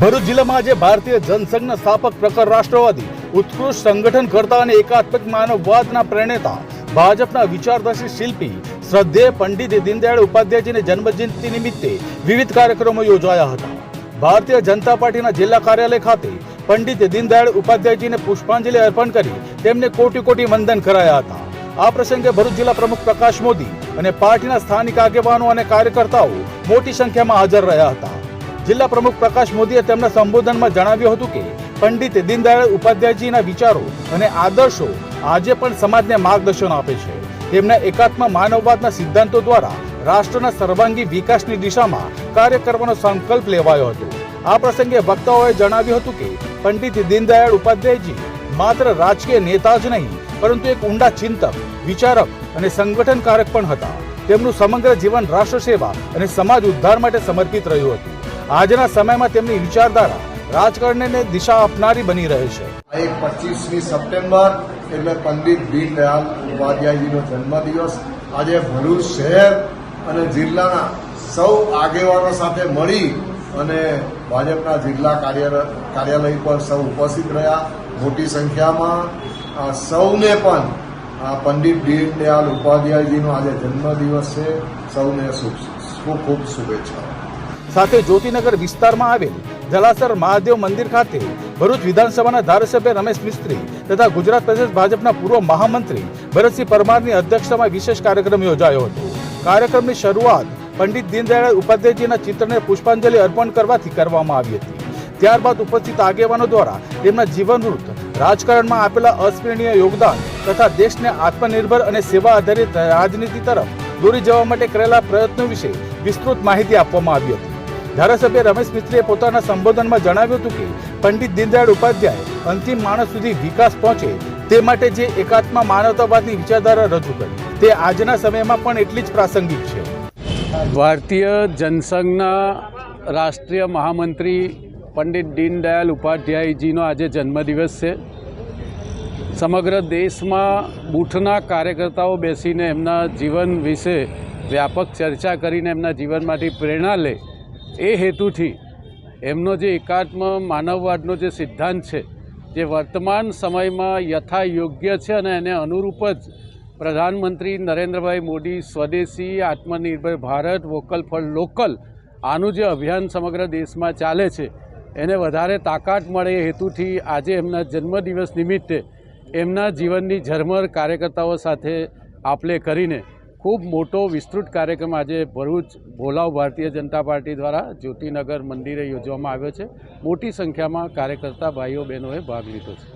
ભરૂચ જિલ્લામાં આજે ભારતીય જનસંઘના સ્થાપક પ્રખર રાષ્ટ્રવાદી, ઉત્કૃષ્ટ સંગઠન કરતા અને એકાત્મક માનવવાદના પ્રણેતા, ભાજપના વિચારદર્શી શિલ્પી, શ્રદ્ધેય પંડિત દીનદયાળ ઉપાધ્યાયજીની જન્મજયંતિ નિમિત્તે વિવિધ કાર્યક્રમો યોજાયા હતા. ભારતીય જનતા પાર્ટીના જિલ્લા કાર્યાલય ખાતે પંડિત દીનદયાળ ઉપાધ્યાયજીને પુષ્પાંજલિ અર્પણ કરી તેમને કોટી કોટી વંદન કરાયા હતા. આ પ્રસંગે ભરૂચ જિલ્લા પ્રમુખ પ્રકાશ મોદી અને પાર્ટીના સ્થાનિક આગેવાનો અને કાર્યકર્તાઓ મોટી સંખ્યામાં હાજર રહ્યા હતા. જિલ્લા પ્રમુખ પ્રકાશ મોદીએ તેમના સંબોધનમાં જણાવ્યું હતું કે, પંડિત દીનદયાળ ઉપાધ્યાયજીના વિચારો અને આદર્શો આજે પણ સમાજને માર્ગદર્શન આપે છે. તેમના એકાત્મ માનવવાદના સિદ્ધાંતો દ્વારા રાષ્ટ્રના સર્વાંગી વિકાસની દિશામાં કાર્ય કરવાનો સંકલ્પ લેવાયો હતો. આ પ્રસંગે વક્તાઓએ જણાવ્યું હતું કે, પંડિત દીનદયાળ ઉપાધ્યાયજી માત્ર રાજકીય નેતા જ નહીં, પરંતુ એક ઊંડા ચિંતક, વિચારક અને સંગઠનકારક પણ હતા. તેમનું સમગ્ર જીવન રાષ્ટ્ર સેવા અને સમાજ ઉદ્ધાર માટે સમર્પિત રહ્યું હતું. આજના સમયમાં તેમની વિચારધારા રાજકારણને દિશા આપનારી બની રહે છે. એક પચીસમી સપ્ટેમ્બર એટલે પંડિત દીનદયાલ ઉપાધ્યાયજીનો જન્મદિવસ. આજે ભરૂચ શહેર અને જિલ્લાના સૌ આગેવાનો સાથે મળી અને ભાજપના જિલ્લા કાર્ય કાર્યાલય પર સૌ ઉપસ્થિત રહ્યા. મોટી સંખ્યામાં સૌને પણ પંડિત દીનદયાલ ઉપાધ્યાયજીનો આજે જન્મદિવસ છે. સૌને ખૂબ ખૂબ શુભેચ્છાઓ. સાથે જ્યોતિનગર વિસ્તારમાં આવેલ જલાસર મહાદેવ મંદિર ખાતે ભરૂચ વિધાનસભાના ધારાસભ્ય રમેશ મિસ્ત્રી તથા ગુજરાત પ્રદેશ ભાજપના પૂર્વ મહામંત્રી ભરતસિંહ પરમારની અધ્યક્ષતામાં વિશેષ કાર્યક્રમ યોજાયો હતો. કાર્યક્રમની શરૂઆત પંડિત દીનદયાળ ઉપાધ્યાયજીના ચિત્રને પુષ્પાંજલિ અર્પણ કરવાથી કરવામાં આવી હતી. ત્યારબાદ ઉપસ્થિત આગેવાનો દ્વારા તેમના જીવનવૃત્ત, રાજકારણમાં આપેલા અસ્મરણીય યોગદાન તથા દેશને આત્મનિર્ભર અને સેવા આધારિત રાજનીતિ તરફ દોરી જવા માટે કરેલા પ્રયત્નો વિશે વિસ્તૃત માહિતી આપવામાં આવી હતી. ધારાસભ્ય રમેશ મિસ્ત્રીએ પોતાના સંબોધનમાં જણાવ્યું હતું કે પંડિત દીનદયાળ ઉપાધ્યાય અંતિમ માણસ સુધી વિકાસ પહોંચે તે માટે જે એકાત્મા માનવતાવાદની વિચારધારા રજૂ કરી, તે આજના સમયમાં પણ એટલી જ પ્રાસંગિક છે. ભારતીય જનસંઘના રાષ્ટ્રીય મહામંત્રી પંડિત દીનદયાળ ઉપાધ્યાયજીનો આજે જન્મદિવસ છે. સમગ્ર દેશમાં બૂથના કાર્યકર્તાઓ બેસીને એમના જીવન વિશે વ્યાપક ચર્ચા કરીને એમના જીવનમાંથી પ્રેરણા લે એ હેતુથી એમનો જે એકાત્મ માનવવાદનો જે સિદ્ધાંત છે, જે વર્તમાન સમયમાં યથા યોગ્ય છે અને એને અનુરૂપ જ પ્રધાનમંત્રી નરેન્દ્રભાઈ મોદી સ્વદેશી આત્મનિર્ભર ભારત, વોકલ ફોર લોકલ આનું જે અભિયાન સમગ્ર દેશમાં ચાલે છે, એને વધારે તાકાત મળે એ હેતુથી આજે એમના જન્મદિવસ નિમિત્તે એમના જીવનની ઝરમર કાર્યકર્તાઓ સાથે આપલે કરીને ખૂબ મોટો વિસ્તૃત કાર્યક્રમ આજે ભરૂચ ભોલાવ ભારતીય જનતા પાર્ટી દ્વારા જ્યોતિનગર મંદિરે યોજવામાં આવ્યો છે. મોટી સંખ્યામાં કાર્યકર્તા ભાઈઓ બહેનોએ ભાગ લીધો છે.